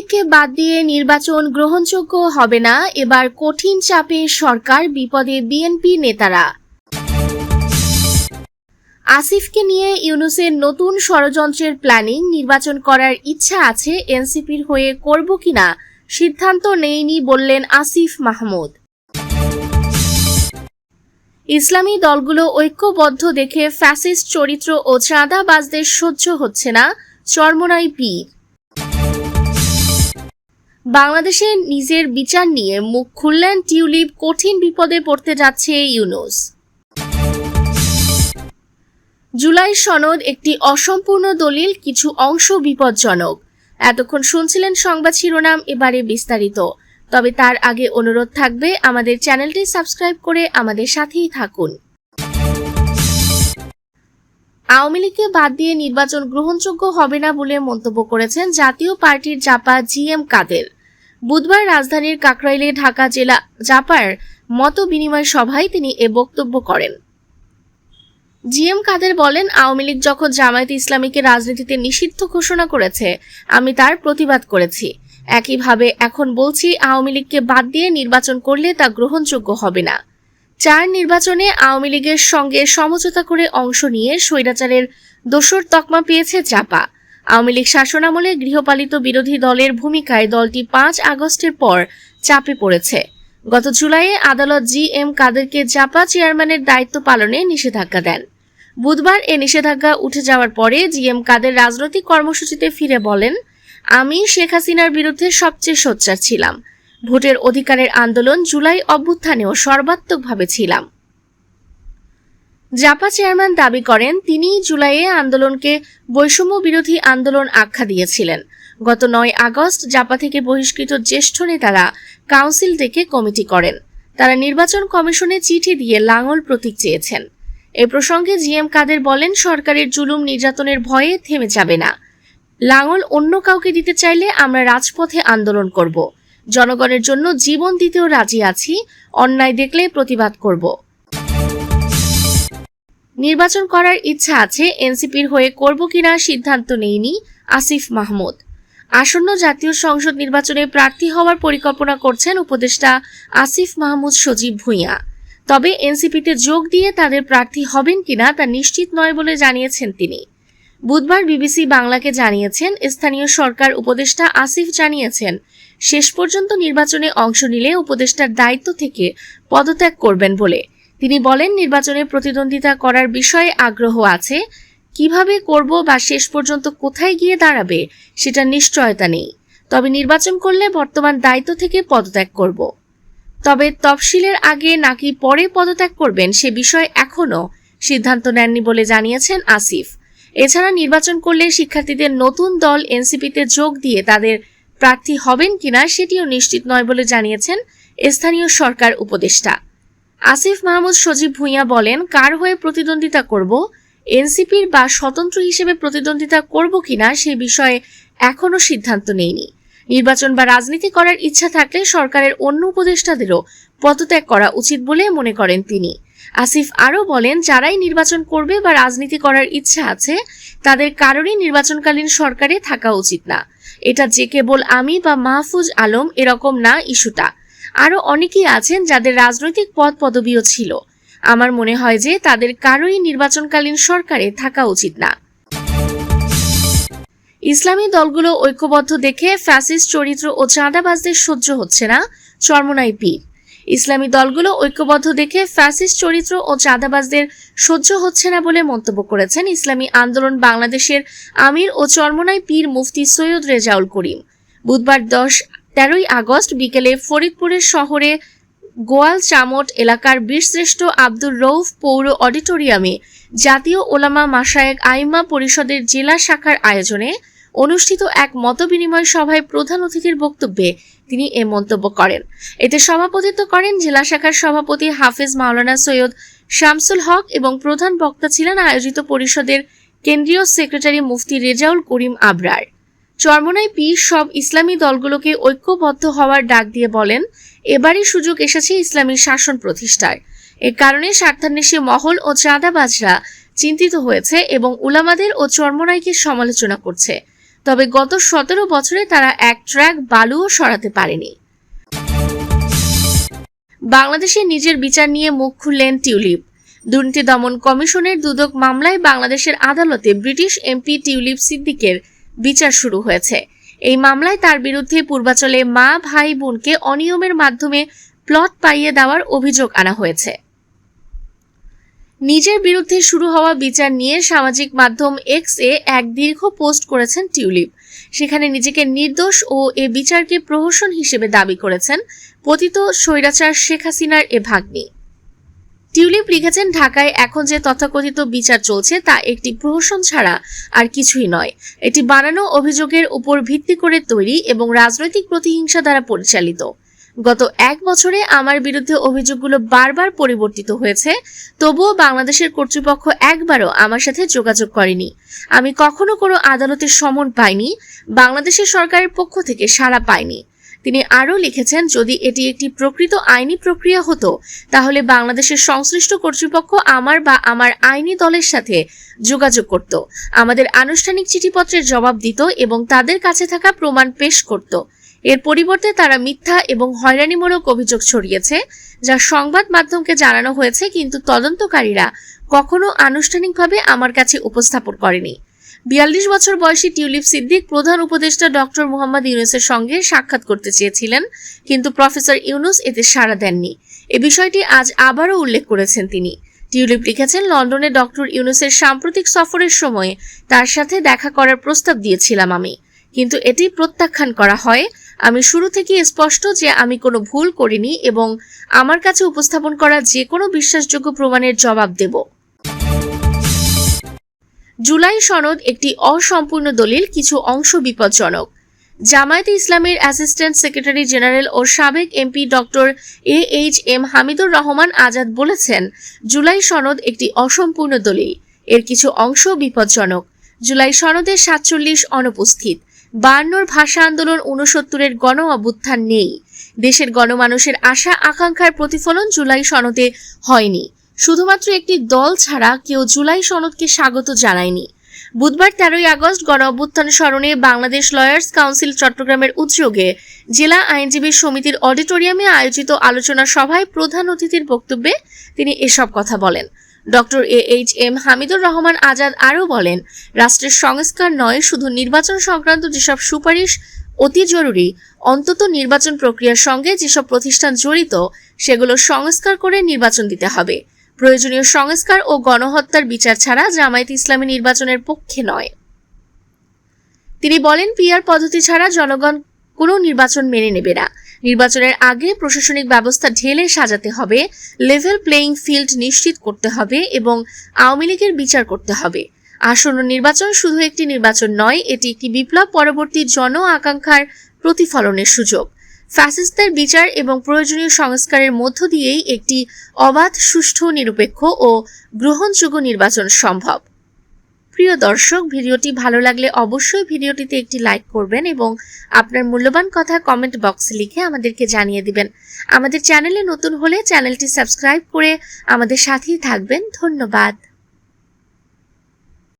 লীগকে বাদ দিয়ে নির্বাচন গ্রহণযোগ্য হবে না, এবার কঠিন চাপে সরকার বিপদে বিএনপি নেতারা। আসিফকে নিয়ে ইউনুসের নতুন ষড়যন্ত্রের প্ল্যানিং, নির্বাচন করার ইচ্ছা আছে এনসিপির হয়ে করব কিনা, সিদ্ধান্ত নেইনি বললেন আসিফ মাহমুদ। ইসলামী দলগুলো ঐক্যবদ্ধ দেখে ফ্যাসিস্ট চরিত্র ও চাঁদাবাজদের সহ্য হচ্ছে না, চরমনাই পীর বাংলাদেশে নিজের বিচার নিয়ে মুখ খুললেন টিউলিপ কঠিন বিপদে পড়তে যাচ্ছে ইউনুস। জুলাই সনদ একটি অসম্পূর্ণ দলিল, কিছু অংশ বিপজ্জনক। এতক্ষণ শুনছিলেন সংবাদ শিরোনাম, এবারে বিস্তারিত। তবে তার আগে অনুরোধ থাকবে, আমাদের চ্যানেলটি সাবস্ক্রাইব করে আমাদের সাথেই থাকুন। আওয়ামী লীগকে বাদ দিয়ে নির্বাচন গ্রহণযোগ্য হবে না বলে মন্তব্য করেছেন জাতীয় পার্টির জাপা জি এম কাদের। বুধবার রাজধানীর কাকরাইলে ঢাকা জেলা জাপার মত বিনিময় সভায় তিনি এ বক্তব্য করেন। জি এম কাদের বলেন, আওয়ামী লীগ যখন জামায়াত ইসলামীকে রাজনীতিতে নিষিদ্ধ ঘোষণা করেছে, আমি তার প্রতিবাদ করেছি। একইভাবে এখন বলছি, আওয়ামী লীগকে বাদ দিয়ে নির্বাচন করলে তা গ্রহণযোগ্য হবে না। চার নির্বাচনে আওয়ামী লীগের সঙ্গে সমঝোতা করে অংশ নিয়ে স্বৈরাচারের দোসর তকমা পেয়েছে চাপা। আওয়ামী লীগ শাসনামলে গৃহপালিত বিরোধী দলের ভূমিকায় দলটি পাঁচ আগস্টের পর চাপে পড়েছে। গত জুলাইয়ে আদালত জি এম কাদেরকে জাপা চেয়ারম্যানের দায়িত্ব পালনে নিষেধাজ্ঞা দেন। বুধবার এ নিষেধাজ্ঞা উঠে যাওয়ার পরে জি এম কাদের রাজনৈতিক কর্মসূচিতে ফিরে বলেন, আমি শেখ হাসিনার বিরুদ্ধে সবচেয়ে সোচ্চার ছিলাম। ভোটের অধিকারের আন্দোলন জুলাই অভ্যুত্থানেও সর্বাত্মকভাবে ছিলাম। জাপা চেয়ারম্যান দাবি করেন তিনি জুলাইয়ে আন্দোলনকে বৈষম্য বিরোধী আন্দোলন আখ্যা দিয়েছিলেন। গত নয় আগস্ট জাপা থেকে বহিষ্কৃত জ্যেষ্ঠ নেতারা কাউন্সিল ডেকে কমিটি করেন। তারা নির্বাচন কমিশনে চিঠি দিয়ে লাঙল প্রতীক চেয়েছেন। এ প্রসঙ্গে জিএম কাদের বলেন, সরকারের জুলুম নির্যাতনের ভয়ে থেমে যাবে না। লাঙল অন্য কাউকে দিতে চাইলে আমরা রাজপথে আন্দোলন করব। জনগণের জন্য জীবন দিতেও রাজি আছি, অন্যায় দেখলে প্রতিবাদ করব। নির্বাচন করার ইচ্ছা আছে এনসিপির হয়ে করব কিনা সিদ্ধান্ত নেইনি আসিফ মাহমুদ। আসন্ন জাতীয় সংসদ নির্বাচনে প্রার্থী হওয়ার পরিকল্পনা করছেন উপদেষ্টা আসিফ মাহমুদ সজীব ভুঁইয়া। তবে এনসিপিতে যোগ দিয়ে তাদের প্রার্থী হবেন কিনা তা নিশ্চিত নয় বলে জানিয়েছেন তিনি। বুধবার বিবিসি বাংলাকে জানিয়েছেন, স্থানীয় সরকার উপদেষ্টা আসিফ জানিয়েছেন, শেষ পর্যন্ত নির্বাচনে অংশ নিলে উপদেষ্টার দায়িত্ব থেকে পদত্যাগ করবেন বলে। তিনি বলেন, নির্বাচনে প্রতিদ্বন্দ্বিতা করার বিষয়ে আগ্রহ আছে। কীভাবে করব বা শেষ পর্যন্ত কোথায় গিয়ে দাঁড়াবে, সেটা নিশ্চয়তা নেই। তবে নির্বাচন করলে বর্তমান দায়িত্ব থেকে পদত্যাগ করব। তবে তফসিলের আগে নাকি পরে পদত্যাগ করবেন, সে বিষয়ে এখনও সিদ্ধান্ত নেননি বলে জানিয়েছেন আসিফ। এছাড়া নির্বাচন করলে শিক্ষার্থীদের নতুন দল এনসিপিতে যোগ দিয়ে তাদের প্রার্থী হবেন কিনা, সেটিও নিশ্চিত নয় বলে জানিয়েছেন স্থানীয় সরকার উপদেষ্টা। আসিফ মাহমুদ সজীব ভুঁইয়া বলেন, কার হয়ে প্রতিদ্বন্দ্বিতা করব? এনসিপির বা স্বতন্ত্র হিসেবে প্রতিদ্বন্দ্বিতা করব কিনা সে বিষয়ে এখনও সিদ্ধান্ত নেইনি। নির্বাচন বা রাজনীতি করার ইচ্ছা থাকলে সরকারের অন্য উপদেষ্টাদেরও পদত্যাগ করা উচিত বলে মনে করেন তিনি। আসিফ আরও বলেন, যারাই নির্বাচন করবে বা রাজনীতি করার ইচ্ছা আছে, তাদের কারণেই নির্বাচনকালীন সরকারে থাকা উচিত না। এটা যে কেবল আমি বা মাহফুজ আলম এরকম না ইস্যুটা। আরও অনেকেই আছেন যাদের রাজনৈতিক পদ পদবীও ছিল। আমার মনে হয় যে তাদের কারোই নির্বাচনকালীন সরকারে থাকা উচিত না। ইসলামী দলগুলো ঐক্যবদ্ধ দেখে ফ্যাসিস্ট চরিত্র ও চাঁদাবাজদের সহ্য হচ্ছে না, চরমনাই পীর। ইসলামী দলগুলো ঐক্যবদ্ধ দেখে ফ্যাসিস্ট চরিত্র ও চাঁদাবাজদের সহ্য হচ্ছে না বলে মন্তব্য করেছেন ইসলামী আন্দোলন বাংলাদেশের আমির ও চরমনাই পীর মুফতি সৈয়দ রেজাউল করিম। বুধবার দশ তেরোই আগস্ট বিকেলে ফরিদপুরের শহরে গোয়াল চামট এলাকার বীরশ্রেষ্ঠ আব্দুর রৌফ পৌর অডিটোরিয়ামে জাতীয় ওলামা মাসায়েক আইমা পরিষদের জেলা শাখার আয়োজনে অনুষ্ঠিত এক মতবিনিময় সভায় প্রধান অতিথির বক্তব্যে তিনি এ মন্তব্য করেন। এতে সভাপতিত্ব করেন জেলা শাখার সভাপতি হাফিজ মাওলানা সৈয়দ শামসুল হক এবং প্রধান বক্তা ছিলেন আয়োজিত পরিষদের কেন্দ্রীয় সেক্রেটারি মুফতি রেজাউল করিম আবরার। চরমনাই পীর সব ইসলামী দলগুলোকে ঐক্যবদ্ধ হওয়ার ডাক দিয়ে বলেন, এবারই সুযোগ এসেছে ইসলামী শাসন প্রতিষ্ঠার এ কারণে স্বার্থান্বেষী মহল ও চাঁদাবাজরা চিন্তিত হয়েছে এবং উলামাদের ও চরমনাইকে সমালোচনা করছে। তবে গত সতেরো বছরে তারা এক ট্র্যাক বালুও সরাতে পারেনি। বাংলাদেশে নিজের বিচার নিয়ে মুখ খুললেন টিউলিপ। দুর্নীতি দমন কমিশনের দুদক মামলায় বাংলাদেশের আদালতে ব্রিটিশ এমপি টিউলিপ সিদ্দিকের বিচার শুরু হয়েছে। এই মামলায় তার বিরুদ্ধে পূর্বাচলে মা, ভাই, বোনকে অনিয়মের মাধ্যমে প্লট পাইয়ে দেওয়ার অভিযোগ আনা হয়েছে। নিজের বিরুদ্ধে শুরু হওয়া বিচার নিয়ে সামাজিক মাধ্যম এক্স এ এক দীর্ঘ পোস্ট করেছেন টিউলিপ। সেখানে নিজেকে নির্দোষ ও এ বিচারকে প্রহসন হিসেবে দাবি করেছেন পতিত স্বৈরাচার শেখ হাসিনার এ ভাগ্নি। টিউলিপ লিখেছেন, ঢাকায় এখন যে তথাকথিত বিচার চলছে তা একটি প্রহসন ছাড়া আর কিছুই নয়। এটি বানানো অভিযোগের উপর ভিত্তি করে তৈরি এবং রাজনৈতিক প্রতিহিংসা দ্বারা পরিচালিত। গত এক বছরে আমার বিরুদ্ধে অভিযোগগুলো বারবার পরিবর্তিত হয়েছে। তবুও বাংলাদেশের কর্তৃপক্ষ একবারও আমার সাথে যোগাযোগ করেনি। আমি কখনো কোনো আদালতের সমন পাইনি। বাংলাদেশের সরকারের পক্ষ থেকে সাড়া পাইনি। তিনি আরও লিখেছেন, যদি এটি একটি প্রকৃত আইনি প্রক্রিয়া হতো, তাহলে বাংলাদেশের সংশ্লিষ্ট কর্তৃপক্ষ আমার বা আমার আইনি দলের সাথে যোগাযোগ করত, আমাদের আনুষ্ঠানিক চিঠিপত্রের জবাব দিত এবং তাদের কাছে থাকা প্রমাণ পেশ করত। এর পরিবর্তে তারা মিথ্যা এবং হয়রানিমূলক অভিযোগ ছড়িয়েছে, যা সংবাদ মাধ্যমকে জানানো হয়েছে, কিন্তু তদন্তকারীরা কখনো আনুষ্ঠানিকভাবে আমার কাছে উপস্থাপন করেনি। বিয়াল্লিশ বছর বয়সী টিউলিপ সিদ্দিক প্রধান উপদেষ্টা ডক্টর মোহাম্মদ ইউনুসের সঙ্গে সাক্ষাৎ করতে চেয়েছিলেন, কিন্তু প্রফেসর ইউনুস এতে সাড়া দেননি। এ বিষয়টি আজ আবারও উল্লেখ করেছেন তিনি। টিউলিপ লিখেছেন, লন্ডনে ডক্টর ইউনুসের সাম্প্রতিক সফরের সময় তার সাথে দেখা করার প্রস্তাব দিয়েছিলাম আমি। কিন্তু এটি প্রত্যাখ্যান করা হয়। আমি শুরু থেকে স্পষ্ট যে আমি কোনো ভুল করিনি এবং আমার কাছে উপস্থাপন করা যে কোনো বিশ্বাসযোগ্য প্রমাণের জবাব দেব। জুলাই সনদ একটি অসম্পূর্ণ দলিল, কিছু অংশ বিপজ্জনক। জামায়াতে ইসলামের অ্যাসিস্ট্যান্ট সেক্রেটারি জেনারেল ও সাবেক MP doctor A H M Hamidur Rahman Azad বলেছেন, জুলাই সনদ একটি অসম্পূর্ণ দলিল, এর কিছু অংশ বিপজ্জনক। জুলাই সনদের সাতচল্লিশ অনুপস্থিত বায়ান্নর ভাষা আন্দোলন উনসত্তরের গণ অভ্যুত্থান নেই। দেশের গণমানুষের আশা আকাঙ্ক্ষার প্রতিফলন জুলাই সনদে হয়নি। শুধুমাত্র একটি দল ছাড়া কেউ জুলাই সনদকে স্বাগত জানায়নি। বুধবার তেরোই আগস্ট গণ অভ্যুত্থান স্মরণে বাংলাদেশ লয়ার্স কাউন্সিল চট্টগ্রামের উদ্যোগে জেলা আইনজীবী সমিতির অডিটোরিয়ামে আয়োজিত আলোচনা সভায় প্রধান অতিথির বক্তব্যে তিনি এসব কথা বলেন। Doctor A H M Hamidur Rahman Azad আরও বলেন, রাষ্ট্রের সংস্কার নয়, শুধু নির্বাচন সংক্রান্ত যেসব সুপারিশ অতি জরুরি, অন্তত নির্বাচন প্রক্রিয়ার সঙ্গে যেসব প্রতিষ্ঠান জড়িত, সেগুলো সংস্কার করে নির্বাচন দিতে হবে। প্রয়োজনীয় সংস্কার ও গণহত্যার বিচার ছাড়া জামায়াত ইসলামী নির্বাচনের পক্ষে নয়। তিনি বলেন, পিআর পদ্ধতি ছাড়া জনগণ কোনো নির্বাচন মেনে নেবে না। নির্বাচনের আগে প্রশাসনিক ব্যবস্থা ঢেলে সাজাতে হবে লেভেল প্লেয়িং ফিল্ড নিশ্চিত করতে হবে এবং আওয়ামী লীগের বিচার করতে হবে। আসন্ন নির্বাচন শুধু একটি নির্বাচন নয়, এটি একটি বিপ্লব, পরবর্তী জন আকাঙ্ক্ষার প্রতিফলনের সুযোগ। ফ্যাসিস্টদের বিচার এবং প্রয়োজনীয় সংস্কারের মধ্য দিয়েই একটি অবাধ, সুষ্ঠু, নিরপেক্ষ ও গ্রহণযোগ্য নির্বাচন সম্ভব। প্রিয় দর্শক, ভিডিওটি ভালো লাগলে অবশ্যই ভিডিওটিতে একটি লাইক করবেন এবং আপনার মূল্যবান কথা কমেন্ট বক্সে লিখে আমাদেরকে জানিয়ে দিবেন। আমাদের চ্যানেলে নতুন হলে চ্যানেলটি সাবস্ক্রাইব করে আমাদের সাথেই থাকবেন। ধন্যবাদ।